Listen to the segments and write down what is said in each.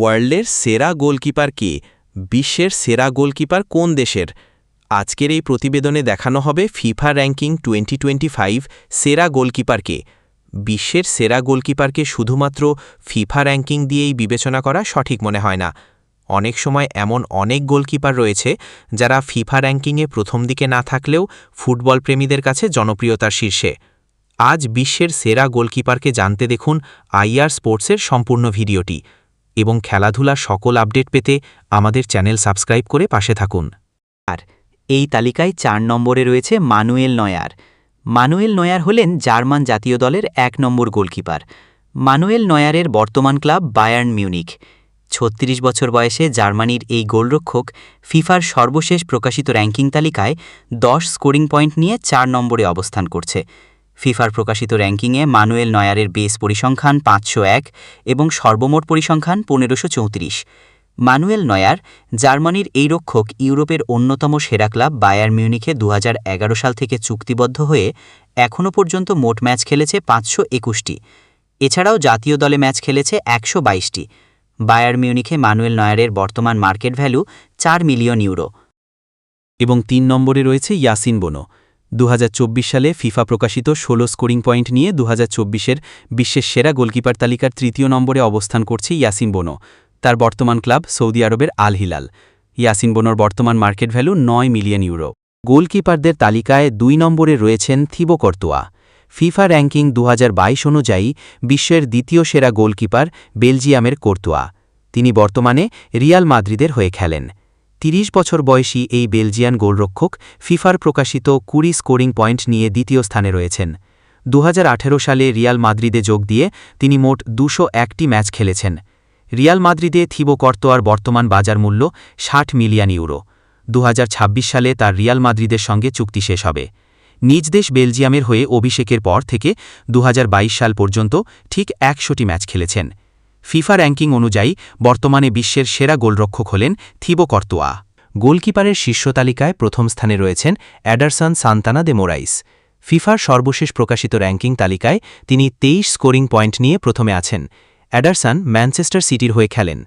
ওয়ার্ল্ডের সেরা গোলকিপার কে? বিশ্বের সেরা গোলকিপার কোন দেশের? আজকের এই প্রতিবেদনে দেখানো হবে FIFA ranking twenty twenty five সেরা গোলকিপারকে বিশ্বের সেরা গোলকিপারকে শুধুমাত্র ফিফা র্যাঙ্কিং দিয়েই বিবেচনা করা সঠিক মনে হয় না। অনেক সময় এমন অনেক গোলকিপার রয়েছে যারা ফিফা র্যাঙ্কিংয়ে প্রথম দিকে না থাকলেও ফুটবল প্রেমীদের কাছে জনপ্রিয়তার শীর্ষে। আজ বিশ্বের সেরা গোলকিপারকে জানতে দেখুন আইআর স্পোর্টসের সম্পূর্ণ ভিডিওটি। এবং খেলাধুলার সকল আপডেট পেতে আমাদের চ্যানেল সাবস্ক্রাইব করে পাশে থাকুন। আর এই তালিকায় চার নম্বরে রয়েছে মানুয়েল নয়ার। মানুয়েল নয়ার হলেন জার্মান জাতীয় দলের এক নম্বর গোলকিপার। মানুয়েল নয়ারের বর্তমান ক্লাব বায়ার্ন মিউনিক ছত্রিশ বছর বয়সে জার্মানির এই গোলরক্ষক ফিফার সর্বশেষ প্রকাশিত র্যাঙ্কিং তালিকায় দশ স্কোরিং পয়েন্ট নিয়ে চার নম্বরে অবস্থান করছে। ফিফার প্রকাশিত র্যাঙ্কিংয়ে মানুয়েল নয়ারের বেস পরিসংখ্যান পাঁচশো এক এবং সর্বমোট পরিসংখ্যান পনেরোশো চৌত্রিশ। মানুয়েল নয়ার জার্মানির এই রক্ষক ইউরোপের অন্যতম সেরা ক্লাব বায়ার মিউনিখে দু হাজার এগারো সাল থেকে চুক্তিবদ্ধ হয়ে এখনও পর্যন্ত মোট ম্যাচ খেলেছে পাঁচশো একুশটি। এছাড়াও জাতীয় দলে ম্যাচ খেলেছে একশো বাইশটি। বায়ার মিউনিখে মানুয়েল নয়ারের বর্তমান মার্কেট ভ্যালু চার মিলিয়ন ইউরো। এবং তিন নম্বরে রয়েছে ইয়াসিন বোনো। দু হাজার চব্বিশ সালে ফিফা প্রকাশিত ১৬ স্কোরিং পয়েন্ট নিয়ে দু হাজার বিশ্বের সেরা গোলকিপার তালিকার তৃতীয় নম্বরে অবস্থান করছে ইয়াসিন বোনো। তার বর্তমান ক্লাব সৌদি আরবের আল হিলাল। ইয়াসিন বোনোর বর্তমান মার্কেট ভ্যালু নয় মিলিয়ন ইউরো। গোলকিপারদের তালিকায় দুই নম্বরে রয়েছেন থিবো কর্তোয়া। ফিফা র্যাঙ্কিং দু হাজার বাইশ অনুযায়ী বিশ্বের দ্বিতীয় সেরা গোলকিপার বেলজিয়ামের কর্তোয়া। তিনি বর্তমানে রিয়াল মাদ্রিদের হয়ে খেলেন। ৩০ বছর বয়সী এই বেলজিয়ান গোলরক্ষক ফিফার প্রকাশিত কুড়ি স্কোরিং পয়েন্ট নিয়ে দ্বিতীয় স্থানে রয়েছেন। দুহাজার আঠেরো সালে রিয়াল মাদ্রিদে যোগ দিয়ে তিনি মোট দুশো একটি ম্যাচ খেলেছেন। রিয়াল মাদ্রিদে থিবো কর্তোয়ার বর্তমান বাজার মূল্য ষাট মিলিয়ন ইউরো। দু হাজার ছাব্বিশ সালে তার রিয়াল মাদ্রিদের সঙ্গে চুক্তি শেষ হবে। নিজ দেশ বেলজিয়ামের হয়ে অভিষেকের পর থেকে দু হাজার বাইশ সাল পর্যন্ত ঠিক একশোটি ম্যাচ খেলেছেন। ফিফা র্যাঙ্কিং অনুযায়ী বর্তমানে বিশ্বের সেরা গোলরক্ষক হলেন থিবো কর্তোয়া। গোলকিপারের শীর্ষ তালিকায় প্রথম স্থানে রয়েছেন অ্যাডারসন সান্তানা দে মোরাইস। ফিফার সর্বশেষ প্রকাশিত র্যাঙ্কিং তালিকায় তিনি তেইশ স্কোরিং পয়েন্ট নিয়ে প্রথমে আছেন। অ্যাডারসন ম্যানচেস্টার সিটির হয়ে খেলেন।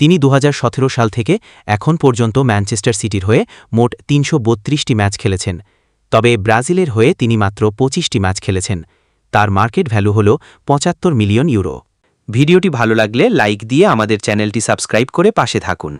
তিনি দু হাজার সতেরো সাল থেকে এখন পর্যন্ত ম্যানচেস্টার সিটির হয়ে মোট তিনশো ম্যাচ খেলেছেন। তবে ব্রাজিলের হয়ে তিনি মাত্র পঁচিশটি ম্যাচ খেলেছেন। তার মার্কেট ভ্যালু হল পঁচাত্তর মিলিয়ন ইউরো। ভিডিওটি ভালো লাগলে লাইক দিয়ে আমাদের চ্যানেলটি সাবস্ক্রাইব করে পাশে থাকুন।